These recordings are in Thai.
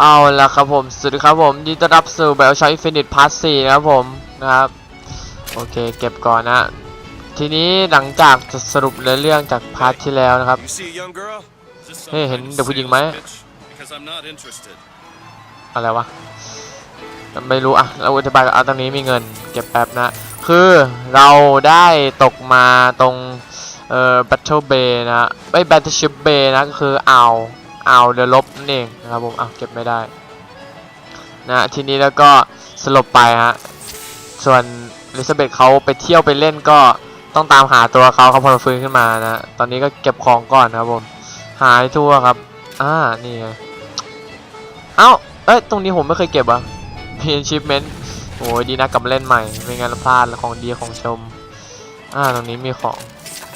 เอาละครับผมสวัสดีครับผมยินดีต้อนรับสู่แบบชอยฟินิตพาร์ทสี่นะครับผมนะครับโอเคเก็บก่อนนะ ทีนี้หลังจากจะสรุปเนื้อเรื่องจากพาร์ทที่แล้วนะครับ You see a young girl? Hey, ห็นเด็กผู้หญิงไหม Because I'm not interested. อะไรวะไม่รู้อะเราอธิบายก่อนเอาตรงนี้มีเงิน เก็บแป๊บนะ คือเราได้ตกมาตรงเอ่อ Battle Bay นะไอ้ย Battleship Bay นะก็คืออ่าว เอาเรือรบนั่นเองนะครับผมเอะเก็บไม่ได้นะทีนี้แล้วก็สลบไปฮะส่วนลิซาเบธเขาไปเที่ยวไปเล่นก็ต้องตามหาตัวเขาเขาพอฟื้นขึ้นมานะตอนนี้ก็เก็บของก่อนนะครับผมหายทั่วครับอ่านี่ไงเอ้าเอ้ยตรงนี้ผมไม่เคยเก็บอะมี achievement โอ้ยดีนะกลับมาเล่นใหม่ไม่งั้นเราพลาดของดีของชมอ่าตรงนี้มีของ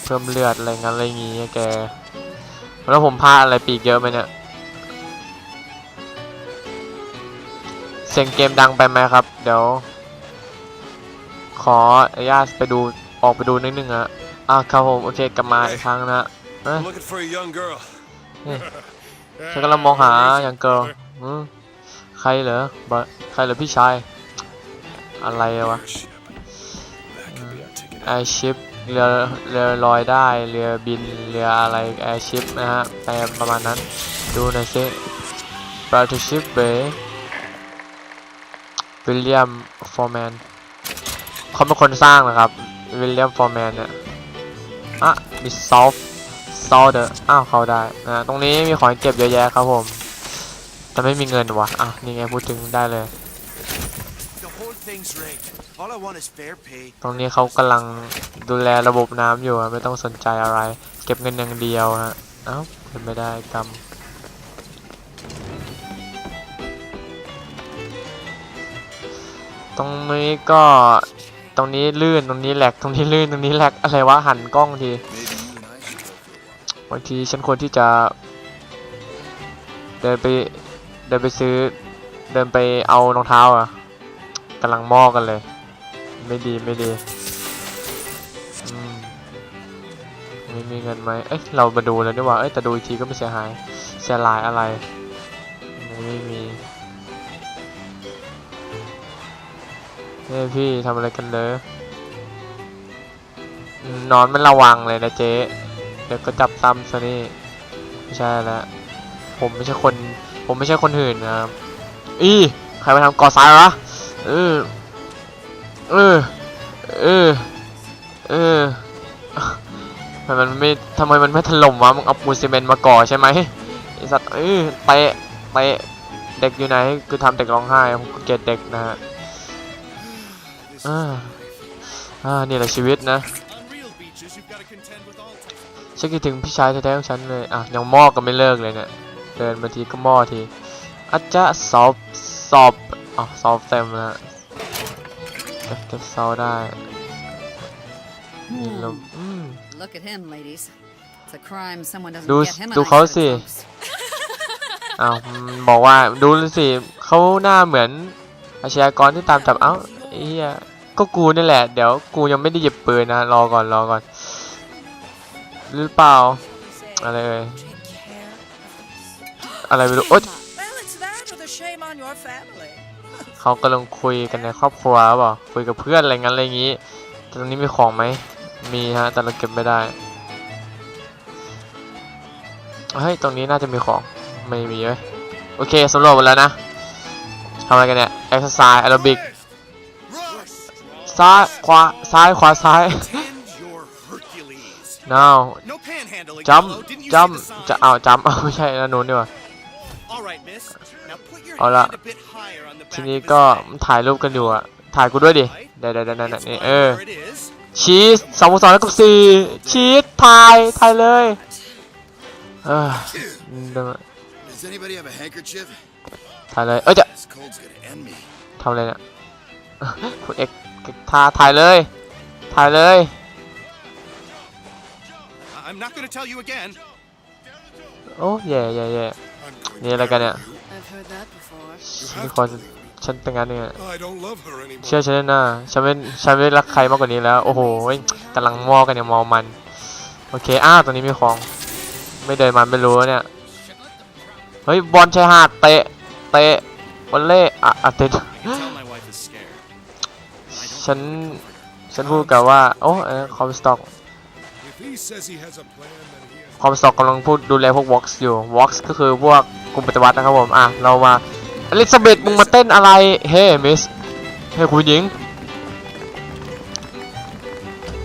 เพิ่มเลือดอะไรงั้นอะไรงี้แก แล้วผมพลาดอะไรปีกเยอะไหมเนี่ย เสียงเกมดังไปไหมครับ เดี๋ยว ขออนุญาตไปดูออกไปดูนิดนึงอะอะครับผม โอเคกลับมาอีกครั้งนะเอ้ย I'm looking for a young girl. ฉันกำลังมองหาอย่างเกิร์ลอืมใครเหรอบะใครเหรอพี่ชาย อะไรวะ Airship. That could be our ticket. แอร์ชิป เรือเรือลอยได้เรือบินเรืออะไรแอร์ชิปนะฮะแปลประมาณนั้นดูหน่อยสิ Battleship Bay วิลเลียมฟอร์แมนเขาเป็นคนสร้างนะครับวิลเลียมฟอร์แมนเนี่ยอะมีซอฟซอเดอร์อ้าวเขาได้นะตรงนี้มีของเก็บเยอะแยะครับผม แต่ไม่มีเงินวะอะนี่ไงพูดถึงได้เลย The whole thing's rigged. All I want is fair pay. ตรงนี้เขากำลังดูแลระบบน้ำอยู่อะไม่ต้องสนใจอะไร เก็บเงินอย่างเดียวฮะเอ้าเป็นไม่ได้กำตรงนี้ก็ตรงนี้ลื่นตรงนี้แหลกตรงนี้ลื่นตรงนี้แหลกอะไรวะหันกล้องที Maybe you and I should go for a walk. บางทีฉันควรที่จะ เดินไปเดินไปซื้อ เดินไปเอารองเท้าอะกำลังมอกันเลย ไม่ดีไม่ดีมไม่มีเงินไหมเอ้ยเรามาดูแล้วดีกว่า เอ้ยแต่ดูอีกทีก็ไม่เสียหาย เสียหายอะไร ไม่มีเฮ้ยพี่ทำอะไรกันเลยอืมนอนไม่ระวังเลยนะเจ๊ เดี๋ยวก็จับซ้ำซะนี่ ไม่ใช่แล้วผมไม่ใช่คน ผมไม่ใช่คนหื่นนะครับ อีใครมาทำก่อสายวะเออ เออ เออ เออทำไมมันไม่ทำไมมันไม่ถล่มวะ มึงเอาปูนซีเมนต์มาก่อใช่ไหมไอสัตว์เออเตะเตะเด็กอยู่ไหน คือทำเด็กร้องไห้ผมก็เกลียดเด็กนะฮะอ่านี่แหละชีวิตนะฉันคิดถึงพี่ชายแท้ๆของฉันเลย อะ ยังมอกันไม่เลิกเลยเนี่ย เดินมาทีก็มอทีอาจจะสอบ สอบอ๋อสอบเต็มแล้ว เก็บเก็บเซาได้มีลมอืม Look at him, ladies. It's a crime someone doesn't Do- get him a do nice เขา good สิ folks. อ้าวมันบอกว่าดูสิเขาหน้าเหมือนอาชญากรที่ตามจับเอ้าไอ้เหี้ยก็กูนี่แหละ เดี๋ยวกูยังไม่ได้หยิบปืนนะรอก่อนรอก่อน หรือเปล่า อะไรเอ่ยอะไรไม่รู้โอ๊ย Well, it's that or the shame on your family. เขากำลังคุยกันในครอบครัวหรือเปล่าคุยกับเพื่อนอะไรงั้นอะไรอย่างงี้ตรงนี้มีของไหมมีฮะแต่เราเก็บไม่ได้เฮ้ยตรงนี้น่าจะมีของไม่มีเว้ยโอเคสำรวจหมดแล้วนะทำอะไรกันเนี่ยเอ็กซ์ไซส์แอโรบิกซ้ายขวาซ้ายขวาซ้าย Tend your Hercules. now จัมจัมจะเอาจัมเอาไม่ใช่นะนู้นดีกว่า เอาละ hand a bit higher on the ที back นี้ of his ก็ neck. ถ่ายรูปกันอยู่อะถ่ายกูด้วยดิ Right? เดี๋ยวเดี๋ยวเดี๋ยวนั่น It's นี่ fine เออ where it is. ชีสสองบวกสองแล้วกับสี่ชีสถ่ายถ่ายเลยเออเดี๋ยว Does anybody have a handkerchief? ถ่ายเลยเอ้ยจะ This cold's gonna end me. ทำอะไรเนี่ยคุณเอกถ่ายถ่ายเลยถ่ายเลย I'm not going to tell you again. โอ้แย่แย่แย่ นี่อะไรกันเนี่ย I've heard that before. มีคนฉันเป็นงั้นเนี่ย I don't love her anymore. เชื่อฉันแน่นะฉันไม่ฉันไม่รักใครมากกว่านี้แล้ว โอ้โหกำลังมอกันเนี่ยมอมัน โอเค อ้าวตรงนี้มีของ ไม่เดินมาไม่รู้เนี่ย เฮ้ย บอลชายหาดเตะ เตะวอลเล่อะอะเตะ Tell my wife is scared. ฉัน ฉันพูดกับว่า โอ้เออคอมสต็อก คอมสต็อกกำลังพูดดูแลพวกวอ x อยู่วอ x ก็คือพวกกลุ่มปฏิวัตินะครับผม อะ เรามาอลิซาเบธมึงมาเต้นอะไร เฮ้มิส เฮ้คุณหญิง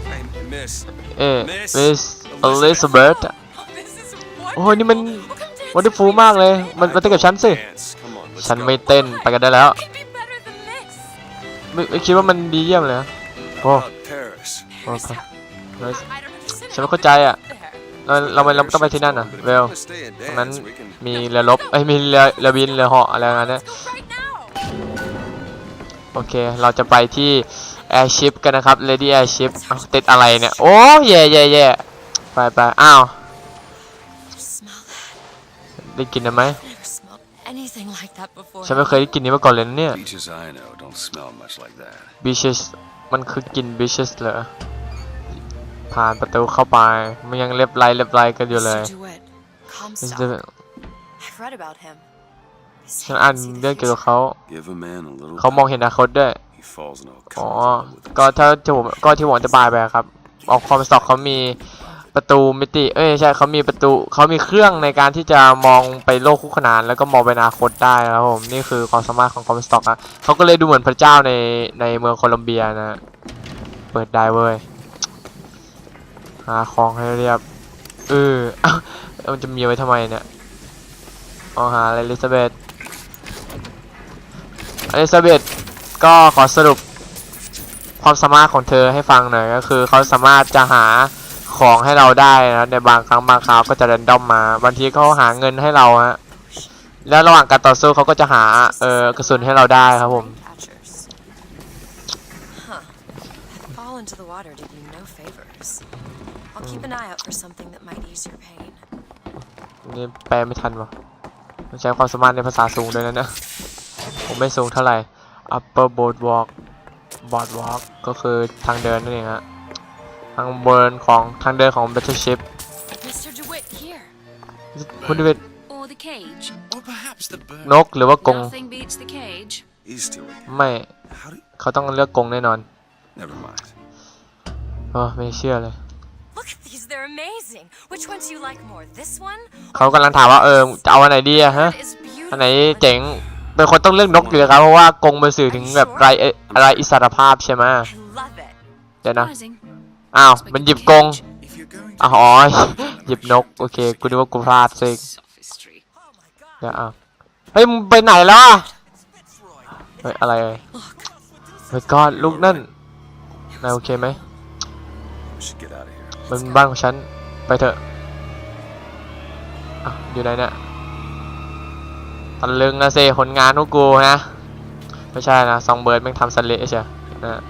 Hey, miss. เอ้มิส Miss อลิซาเบธโอ้ยนี่มันวันที่ฟูมากเลย มันมาเต้นกับฉันสิ Dance. Come on, let's ฉัน go. ไม่เต้นไปกันได้แล้วไม่ไม่คิดว่ามันดีเยี่ยมเลยนะ How about Paris? โอเคแล้ว ฉันไม่เข้าใจอะเราเราไม่เราต้องไปที่นั่นอะเวล Wanna stay and ตรงนั้น dance? We can. มีเรือรบเอ้ยมีเรือเรือบินเรือเหาะอะไรอย่างเงี้ยโอเคเราจะไปที่ airship กันนะครับ lady airship อ้าวติดอะไรเนี่ย โอ้แย่แย่แย่ไปไปอ้าว Smell that. ได้กินไหม Never smelled anything like that before. ฉันไม่เคยได้กินนี้มาก่อนเลยนะเนี่ย Beaches I know don't smell much like that. beaches มันคือกิน beaches เหรอ ผ่านประตูเข้าไป มันยังเล็บไล่เล็บไล่กันอยู่เลย Mr. DeWitt, Comstock. I've read about him. His ฉันอ่าน fancy เรื่อง the เกี่ยวกับ future. เขา Give a man a little. เขามองเห็นอนาคตด้วย He falls in all อ๋อ kinds of love with ก็ถ้าที่ผมก็ที่ผมจะบายไปอะครับออกคอมสต็อกเขามีประตูมิติ เอ้ยใช่เขามีประตูเขามีเครื่องในการที่จะมองไปโลกคู่ขนาน แล้วก็มองไปอนาคตได้นะครับผม นี่คือความสามารถของคอมสต็อกนะเขาก็เลยดูเหมือนพระเจ้าในในเมืองโคลอมเบียนะ เปิดได้เว้ย หาของให้เรียบ เออเอ้ามันจะมีไว้ทำไมเนี่ยเอาหาอะไรลิซาเบธอลิซาเบธก็ขอสรุปความสามารถของเธอให้ฟังหน่อยก็คือเขาสามารถจะหาของให้เราได้นะในบางครั้งบางคราวก็จะเรนดอมมาบางทีเขาหาเงินให้เราฮะแล้วระหว่างการต่อสู้เขาก็จะหาเออกระสุนให้เราได้ครับผม fall into the water did you no favors. I'll keep an eye out for something that might ease your pain. นี่แปลไม่ทันวะต้องใช้ความสามารถในภาษาสูงด้วยนะเนี่ยผมไม่สูงเท่าไหร่ upper boardwalk boardwalk ก็คือทางเดินนั่นเองฮะทางเดินของทางเดินของ battleship Mr. DeWitt, here. คุณดิเวต Or the cage. Or perhaps the bird. นกหรือว่ากง Nothing beats the cage. He's stealing. ไม่ How do? เขาต้องเลือกกงแน่นอน Never mind. เออไม่เชื่อเลย Look at these, they're amazing. Which one do you like more, this one? เขากำลังถามว่าเออจะเอาอันไหนดีอะฮะ That is อันไหน beautiful. เจ๋ง เป็นคนต้องเลือกนกอยู่แล้วครับเพราะว่ากงมันสื่อถึงแบบไรเอ่ออะไรอิสรภาพใช่ไหม I love it. เดี๋ยวนะ Surprising. อ้าว มันหยิบกง If you're going อ๋อ หยิบนก โอเค กูนึกว่ากูพลาดสิ Sophistry. เดี๋ยวอ้าวเฮ้ยมึงไปไหนแล้วอะเฮ้ยอะไรเอ่ยเฮ้ยก้อนลูกนั่นนายโอเคไหม we should get out of here. มันบ้านของฉัน ไปเถอะออยู่ไหนเนี่ยตะลึงนะสิผลงานพวกกูนะ ไม่ใช่นะซองเบิร์ดแม่งทำสเละใช่นะ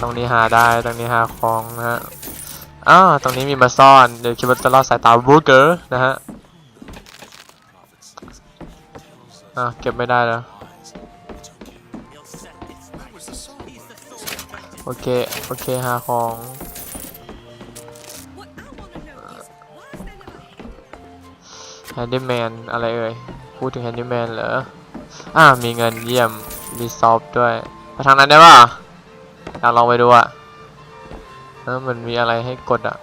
ตรงนี้หาได้ตรงนี้หาของนะฮะอ้าตรงนี้มีมาซ่อน เดี๋ยวคิดว่าจะรอดสายตาบูเกอร์นะฮะอะเก็บไม่ได้แล้วโอเค โอเค หาของ แฮนดี้แมนอะไรเอ่ย พูดถึงแฮนดี้แมนเหรอ อ่า มีเงินเยี่ยม มีซอฟด้วย ไปทางนั้นได้ป่ะอยากลองไปดูอะเออมันมีอะไรให้กดอะ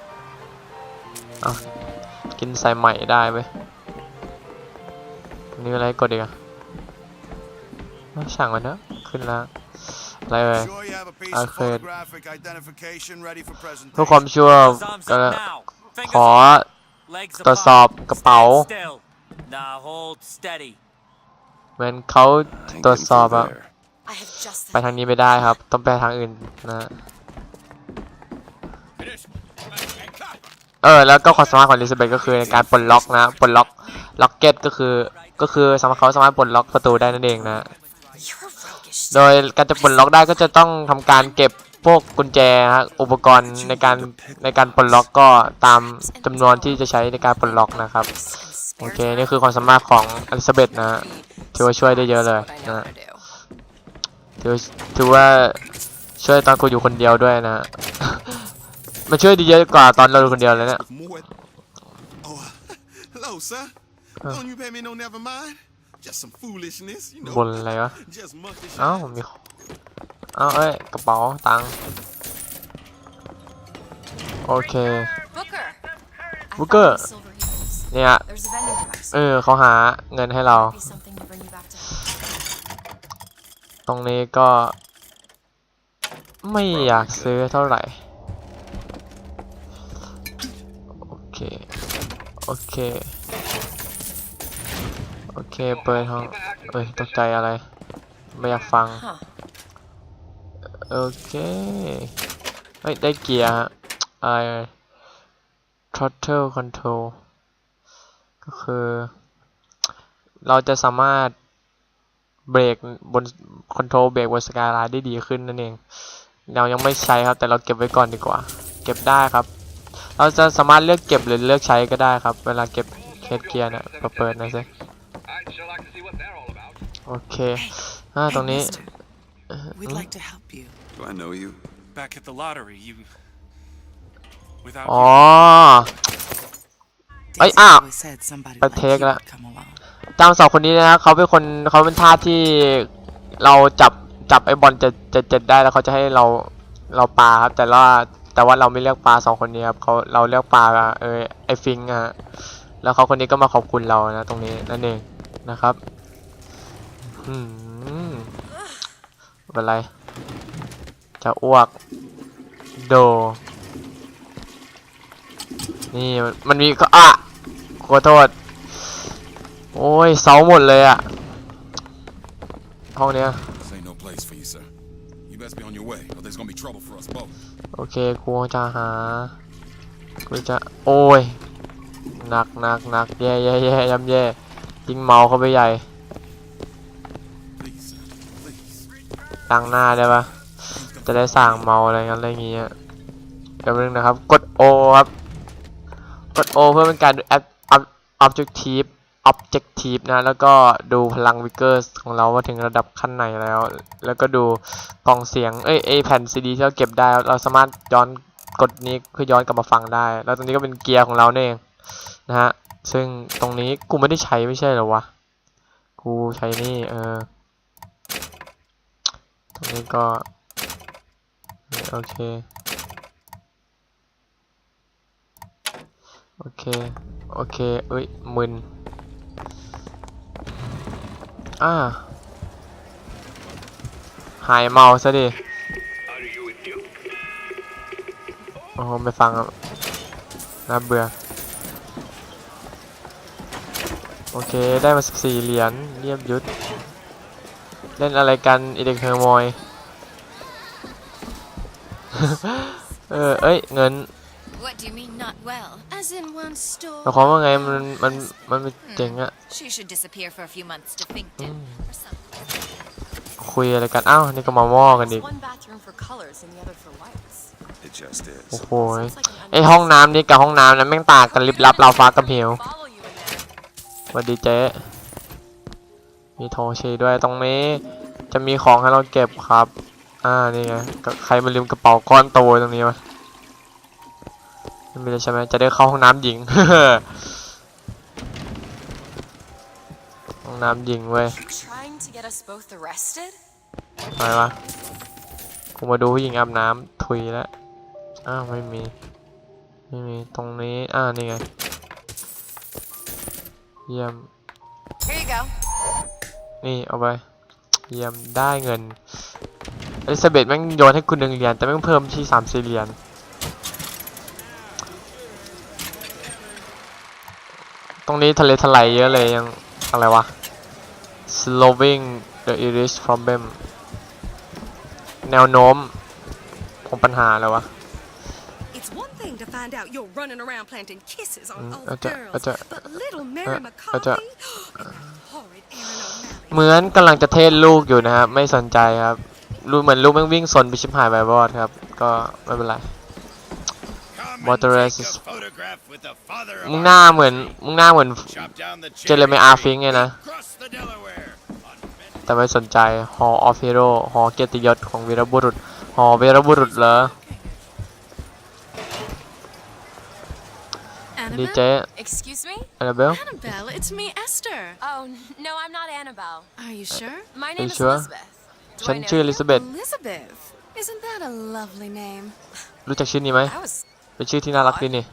อะกินใส่ใหม่ได้ไหมมีอะไรให้กดอีกอะอะช่างมันเนอะขึ้นแล้วอะไรเอ่ย Sure you have a piece I of could- photographic identification ready for เพื่อ presentation. ความชัวร์ก็ขอ ตรวจสอบกระเป๋า Still. Now hold steady. เหมือนเขา Ain't ตรวจ getting สอบ through อะ there. I have just ไปทางนี้ไม่ได้ครับ ต้องไปทางอื่นนะเออแล้วก็ความสามารถของลิซาเบธก็คือในการปลดล็อกนะปลดล็อกล็อกเก็ตก็คือก็คือสามารถเขาสามารถปลดล็อกประตูได้นั่นเองนะ You're roguish. โดยการจะปลดล็อกได้ก็จะต้องทำการเก็บ พวกกุญแจฮะอุปกรณ์ในการในการปลดล็อกก็ตามจำนวนที่จะใช้ในการปลดล็อกนะครับ โอเค นี่คือความสามารถของอลิซาเบธนะฮะถือว่าช่วยได้เยอะเลย What I นะ know ฮะ how to do. ถือถือว่าช่วยตอนกูอยู่คนเดียวด้วยนะมันช่วยดีเยอะกว่าตอนเราอยู่คนเดียวเลยเนี่ย More. Oh, hello, sir. Don't you pay me no never mind. Just some foolishness, you บ know. นอะไรวะ Just monkey เอ้ามีของเอ้าเอ้ยกระเป๋าตังค์โอเค Booker! I Booker. found these silver eagles. เนี่ย There's a vending device. เออเขาหาเงินให้เรา Might be something to bring you back to health. ตรงนี้ก็ ไม่อยากซื้อเท่าไหร่ โอเค โอเค โอเค เปิดห้องเอ้ย ตกใจอะไร ไม่อยากฟัง Huh. โอเคเฮ้ย ได้เกียร์ฮะไอ้ throttle control ก็คือ เราจะสามารถเบรกบนคอนโทรลเบรกบนสกายไลน์ได้ดีขึ้นนั่นเอง เรายังไม่ใช้ครับ แต่เราเก็บไว้ก่อนดีกว่า เก็บได้ครับ เราจะสามารถเลือกเก็บหรือเลือกใช้ก็ได้ครับ เวลาเก็บเคสเกียร์เนี่ยเปิดเปิดหน่อยสิ โอเคอ่าตรงนี้ We'd like to help you. Do I know you? Back at the lottery, you. Without อ๋อ Ay, Daisy ah. always said somebody But like take you that. would come along. ตามสองคนนี้นะครับเขาเป็นคนเขาเป็นท่าสที่เราจับจับไอ้บอลจะจะเจ็ดได้แล้วเขาจะให้เราเราปาครับแต่ว่าแต่ว่าเราไม่เลือกปลาสองคนนี้ครับเขาเราเลือกปลาเออไอ้ฟิงอะฮะแล้วเขาคนนี้ก็มาขอบคุณเรานะตรงนี้นั่นเอง นะครับอืมไม่เป็นไร จะอ้วก โด นี่มันมันมีก็อะขอโทษ โอ้ยเสาหมดเลยอะห้องเนี้ย This ain't no place for you, sir. You best be on your way, or there's gonna be trouble for us both. โอเคกูจะหากูจะ โอ้ยหนักหนักหนักแย่แย่แย่ยำแย่ ยิงเมาเข้าไปใหญ่ ตั้งหน้าได้ปะจะได้สั่งเมาอะไรกันอะไรเงี้ยเดี๋ยวนึงนะครับ กด O ครับ กด O เพื่อเป็นการดู Ab- Ob- objective objective นะ แล้วก็ดูพลังวิกเกอร์ของเราว่าถึงระดับขั้นไหนแล้ว แล้วก็ดูกล่องเสียง เอ้ยแผ่นซีดีที่เราเก็บได้ เราสามารถย้อนกดนี้เพื่อย้อนกลับมาฟังได้ แล้วตรงนี้ก็เป็นเกียร์ของเราเองนะฮะ ซึ่งตรงนี้กูไม่ได้ใช้ไม่ใช่เหรอวะ กูใช้นี่เออ ตรงนี้ก็โอเค โอเค โอเค เอ้ยมึน อ่า หายเมาซะดิ โอ้ไม่ฟังอะน่าเบื่อ โอเค ได้มาสิบสี่เหรียญเรียบยุทธเล่นอะไรกันอีเด็กเทอร์โมยเออ เอ้ย เงิน What do you mean not well? As in one store. หมายความว่าไง มัน มัน มันไม่เจ๋งอะ She should disappear for a few months to think Mm. or something. คุยอะไรกัน อ้าว นี่ก็มาม่อกันอีก There's one bathroom for colors and the other for lights. It just โอ้ is. โหยไอห้องน้ำนี่กับห้องน้ำนั้นแม่งต่างกันลิบลับราวฟ้ากับเหว สวัสดีเจ๊มีโทชีด้วยตรงนี้ จะมีของให้เราเก็บครับ อ่านี่ไงก็ใครมาลืมกระเป๋าก้อนโตไว้ตรงนี้วะไม่มีเลยใช่ไหมจะได้เข้าห้องน้ำหญิงห้องน้ำหญิงเว้ย Trying to get us both arrested? อะไรวะกูมาดูผู้หญิงอาบน้ำทุยแล้วอ้าวไม่มีไม่มีตรงนี้อ่านี่ไง เยี่ยม Here you go. นี่เอาไป เยี่ยมได้เงินอลิซาเบธแม่งโยนให้คุณหนึ่งเหรียญแต่แม่งเพิ่มที่สามสี่เหรียญตรงนี้ทะเลทลายเยอะเลยยังอะไรวะ slowing the iris problem แนวโน้มของปัญหาอะไรวะ It's one thing to find out you're running around planting kisses on Mm, old aja- girls, aja- but little Mary uh, McCarthy aja- and that horrid Aaron O'Malley. เหมือนกำลังจะเทศลูกอยู่นะครับ ไม่สนใจครับ รู้เหมือนลูกแม่งวิ่งสนไปชิบหายไปบอดครับ ก็ไม่เป็นไร Come Motorized and is- take a photograph with the father of มึง our หน้าเหมือน มึงหน้าเหมือน Chop down the เจเรมีอาร์ฟิงไงนะ Cross the Delaware. On แต่ไม่สนใจ Hall of Hero หอเกียรติยศของวีรบุรุษ หอวีรบุรุษเหรอ ดีเจ Annabelle? Excuse me? แอนนาเบล Annabelle, it's me, Esther. Oh, no, I'm not Annabelle. Are you sure? My you name is sure? Elizabeth. Do ฉัน I know ชื่อ you? ลิซาเบธ Elizabeth. Isn't that a lovely name? รู้จักชื่อนี้ไหม That was เป็นชื่อที่น่ารักดีนี่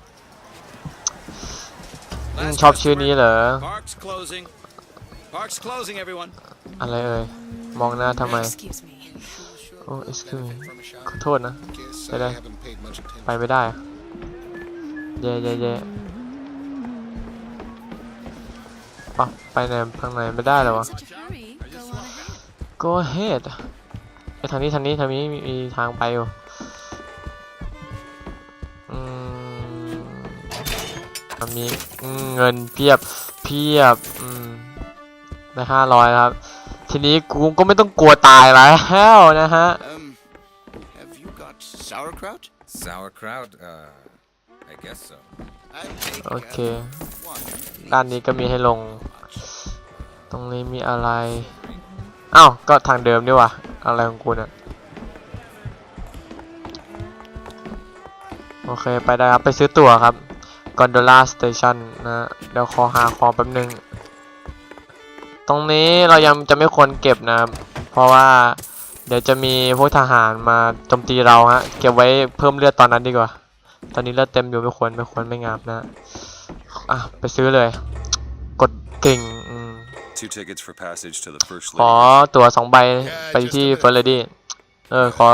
อืมชอบชื่อนี้เหรอ Park's closing. Park's closing, everyone. อะไรเอ่ย มองหน้าทำไม Excuse me. โอ้ excuse me ขอโทษนะไปได้ไปไม่ได้อะ เย่เย่เย่ปะไปไหนทางไหนไม่ได้เลยวะ Such a hurry. Go on ahead. go ahead ไอทางนี้ทางนี้ทางนี้มีมีทางไปอยู่อืมอะมีอืมเงินเพียบเพียบอืมได้ห้าร้อยครับ ทีนี้กูก็ไม่ต้องกลัวตายแล้วนะฮะ Um, have you got sauerkraut? Sauerkraut? Uh, I guess so. I take โอเค uh, one. ด้านนี้ก็มีให้ลง ตรงนี้มีอะไร อ้าว ก็ทางเดิมนี่ว่ะอะไรของกูเนี่ยโอเค ไปได้ครับ ไปซื้อตั๋วครับ Gondola Station นะ เดี๋ยวขอหาของแป๊บนึง ตรงนี้เรายังจะไม่ควรเก็บนะครับ เพราะว่าเดี๋ยวจะมีพวกทหารมาโจมตีเราฮะ เก็บไว้เพิ่มเลือดตอนนั้นดีกว่า ตอนนี้เลือดเต็มอยู่ไม่ควรไม่ควรไม่งามนะ อะ ไปซื้อเลย กดกิ่งอืม Two tickets for passage to the first ขอตั๋วสองใบไปที่เฟอร์เรดี้เออ ขอ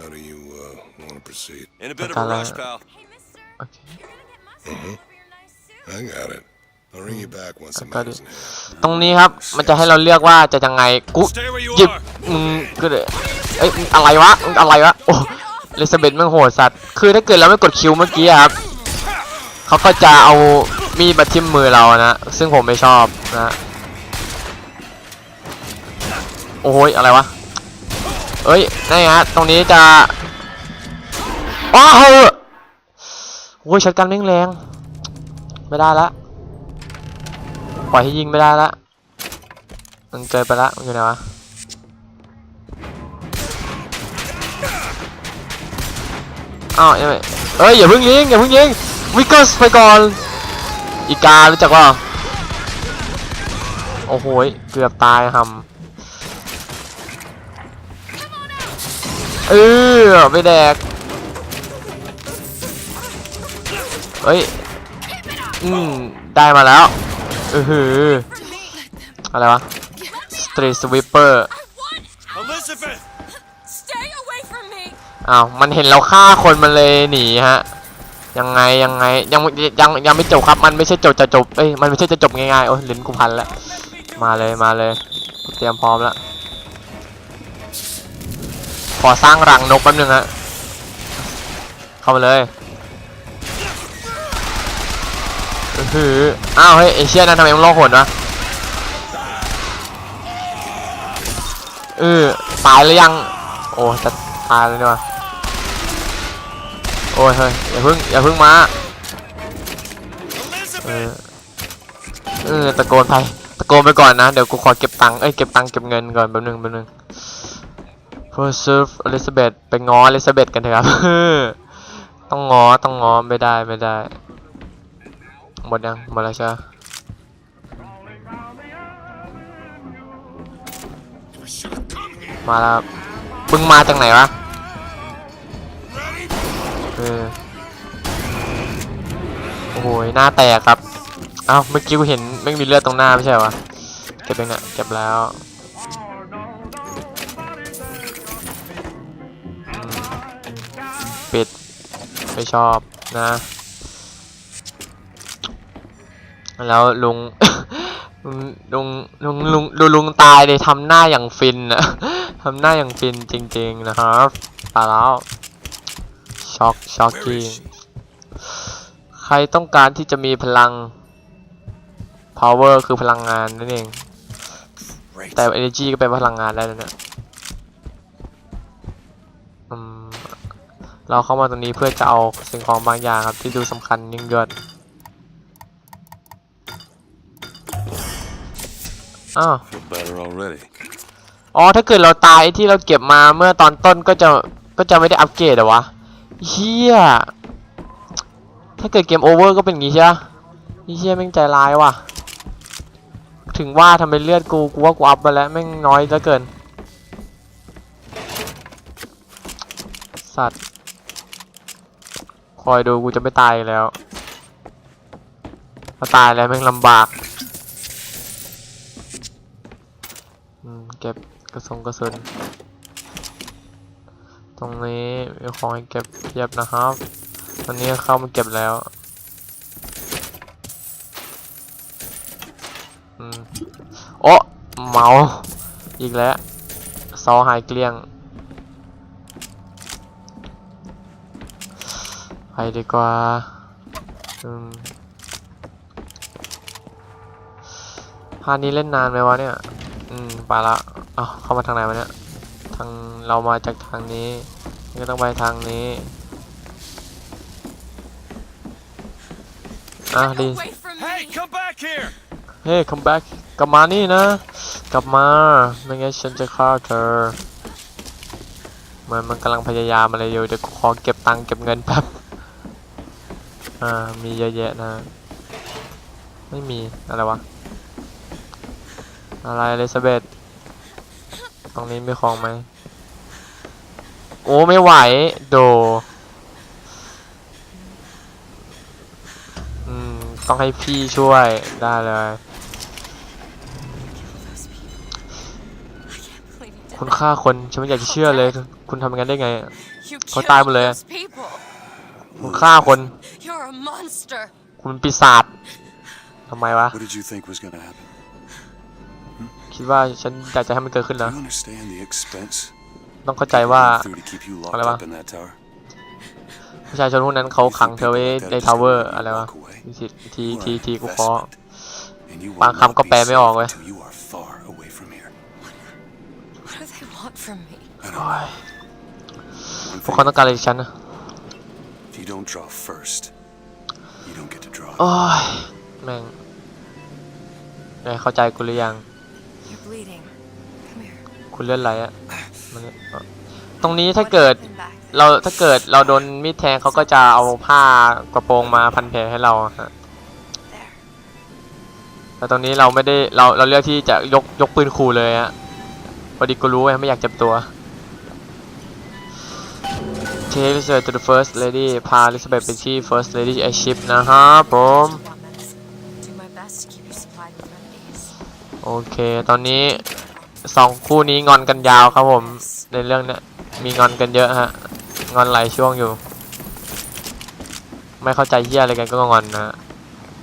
How do you uh, want to proceed? In a bit of Tala- a rush, pal. Hey, mister. โอเค You're gonna get mustard all over your nice suit. I got it. I'll ring you back once the got matter's it. in hand. ตรงนี้ครับมันจะให้เราเลือกว่าจะยังไงกู Stay where you หยิบ are. มึงก็เลยเอ้ยมึงอะไรวะมึงอะไรวะโอ้ เลซาเบธมันโหดสัตว์ คือถ้าเกิดเราไม่กดคิวเมื่อกี้ครับเขาก็จะเอามีดมาทิ่มมือเรานะ ซึ่งผมไม่ชอบนะ โอ้ยอะไรวะ เอ้ยนี่ฮะ ตรงนี้จะอ้าวโอ้ยชัดกันแม่งแรง ไม่ได้ละ ปล่อยให้ยิงไม่ได้ละ มันเกินไปละมันอยู่ไหนวะ อ้าวเอ้ยเอ้ยอย่าเพิ่งยิงอย่าเพิ่งยิงวิกเกอร์สไปก่อนอีการู้จักว่าโอ้โหเกือบตายหำเออไม่แดกเฮ้ยอืมได้มาแล้วอือหืออะไรวะ Street Sweeper Elizabeth! Stay away from me! อ้าวมันเห็นเราฆ่าคนมันเลยหนีฮะ ยังไงยังไงยังยังยังไม่จบครับมันไม่ใช่จบจะจบเอ้ยมันไม่ใช่จะจบง่ายๆโอ้ยลิ้นกูพันแล้วมาเลยมาเลยเตรียมพร้อมแล้วขอสร้างรังนกแป๊บนึงฮะเข้ามาเลยอืออ้าวเฮ้ยไอเชียนั่นทำไมมันโลกหนวะเออตายหรือยัง โอ้จะตายเลยเนี่วะ โอ้ยเฮ้ยอย่าพิ่งอย่าพิ่งมาเออเออตะโกนไปตะโกนไปก่อนนะเดี๋ยวกูขอเก็บตังค์เอ้ยเก็บตังค์เก็บเงินก่อนแป๊บนึงแป๊บนึง For serve Elizabeth ไปง้อ Elizabeth กันเถอะครับ ต้องง้อต้องง้อไม่ได้ไม่ได้หมดยังหมดแล้วใช่ไหมมาแล้วมึงมาจากไหนวะ เออ โอ้โหหน้าแตกครับ เอ้าเมื่อกี้กูเห็นไม่มีเลือดตรงหน้าไม่ใช่เหรอวะเก็บเองอะเก็บแล้วปิดไม่ชอบนะ แล้วลุงลุง ลุงลุงลุงดูลุงตายเลยทำหน้าอย่างฟินอะทำหน้าอย่างฟินจริง ๆ นะครับตายแล้ว ช็อกช็อกกิ้งใครต้องการที่จะมีพลัง power คือพลังงานนั่นเอง แต่ energy ก็เป็นพลังงานได้แล้วเนี่ยอืมเราเข้ามาตรงนี้เพื่อจะเอาสิ่งของบางอย่างครับที่ดูสำคัญยิ่งยวดอ้าว Feel better already. อ๋อ ถ้าเกิดเราตายที่เราเก็บมาเมื่อตอนต้นก็จะก็จะไม่ได้อัปเกรดเหรอวะ เฮียถ้าเกิดเกมโอเวอร์ก็เป็นงี้ใช่ปะนี่เชี่ยแม่งใจร้ายว่ะ ถึงว่าทำไมเลือดกู กูว่ากูอัพไปแล้วแม่งน้อยเหลือเกิน สัตว์ คอยดูกูจะไม่ตายแล้วถ้าตายแล้วแม่งลำบากเก็บกระสงกระสุนตรงนี้มีของให้เก็บ เพียบนะครับตอนนี้เข้ามาเก็บแล้วอืมโอ้เมาอีกแล้วเสาหายเกลี้ยง ไปดีกว่าอืมพานี้เล่นนานไหมวะเนี่ย อืมไปละเอ้าเข้ามาทางไหนวะเนี่ย ทางเรามาจากทางนี้ ก็ต้องไปทางนี้ อะดี Away from Hey, me! come back here! เฮ้ come back กลับมานี่นะ กลับมา ไม่งั้นฉันจะฆ่าเธอเหมือนมันกำลังพยายามอะไรอยู่ เดี๋ยวกูขอเก็บตังค์เก็บเงินแป๊บ อ่า มีเยอะแยะนะ ไม่มี อะไรวะ อะไรอลิซาเบธตรงนี้มีของไหม โอ้ ไม่ไหว โด อืม ต้องให้พี่ช่วยได้เลย Believe you did คุณฆ่าคนฉันไม่อยากจะเชื่อเลย คุณทำอย่างนั้นได้ไง You Có killed tai một lề. those people! คุณฆ่าคน You're a monster! คุณเป็นปีศาจทำไมวะ What did you think was gonna happen? คิดว่าฉันอยากจะให้มันเกิดขึ้น Do แล้ว you understand the expense ต้องเข้าใจว่า through to keep you อะไร locked วะ ประชาชนพวกนั้นเขาขังเธอไว้ในทาวเวอร์อะไรวะทีที You are ที an ทีกูขอ investment, and you will บาง not คำก็ be แปลไม่ออก safe เว้ย until you are far away from here. What do they want from me? I don't โอ้ย know. One พวกเขา thing, ต้องการอะไรจากฉันนะ if you don't draw first, you don't get to draw. โอ้ยแม่งได้เข้าใจกูหรือยัง You're bleeding. Come here. คุณเลือดไหลอะมันเนี่ยเอ่อตรงนี้ถ้าเกิด Open back. เราถ้าเกิดเราโดนมีดแทงเขาก็จะเอาผ้ากระโปรงมาพันแผลให้เราฮะ There. แต่ตรงนี้เราไม่ได้เราเราเลือกที่จะยกยกปืนขู่เลยฮะพอดีกูรู้ไงไม่อยากเจ็บตัว Take Elizabeth to the first lady พา Elizabeth ไปที่ first lady airship นะฮะผม Want medicine. Do my best to keep you supplied with remedies. โอเคตอนนี้สองคู่นี้งอนกันยาวครับผม ในเรื่องเนี้ยมีงอนกันเยอะฮะ งอนหลายช่วงอยู่ ไม่เข้าใจเหี้ยอะไรกันก็งอนนะ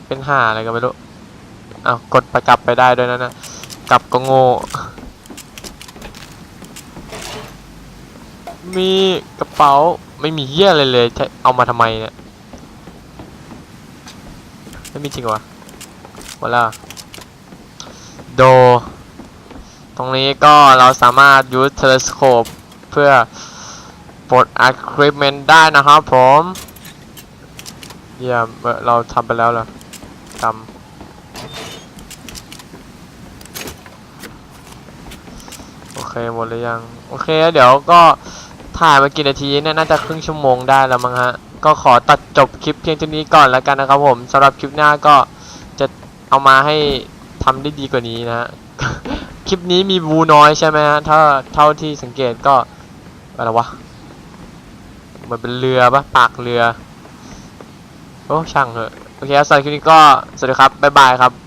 เป็นห่าอะไรกันไม่รู้เอากดไปกลับไปได้ด้วยนะนะ กลับก็โง่มีกระเป๋าไม่มีเหี้ยอะไรเลยเอามาทำไมเนี่ยไม่มีจริงวะหมดแล้วโด ตรงนี้ก็เราสามารถ use telescope เพื่อ ปลด equipment ได้นะครับผมเยี่ยมเอ่อเราทำไปแล้วเหรอทำโอเคหมดหรือยัง โอเค เดี๋ยวก็ถ่ายมากี่นาทีเนี่ยน่าจะครึ่งชั่วโมงได้แล้วมั้งฮะ ก็ขอตัดจบคลิปเพียงเท่านี้ก่อนแล้วกันนะครับผมสำหรับคลิปหน้าก็จะเอามาให้ทำได้ดีกว่านี้นะฮะ คลิปนี้มีบูน้อยใช่ไหมฮะถ้าเท่าที่สังเกตก็อะไรวะ มือนเป็นเรือปะปากเรือ โอ้ช่างเหอะ โอเคครับสำหรับคลิปนี้ก็ สวัสดีครับ บ๊ายบายครับ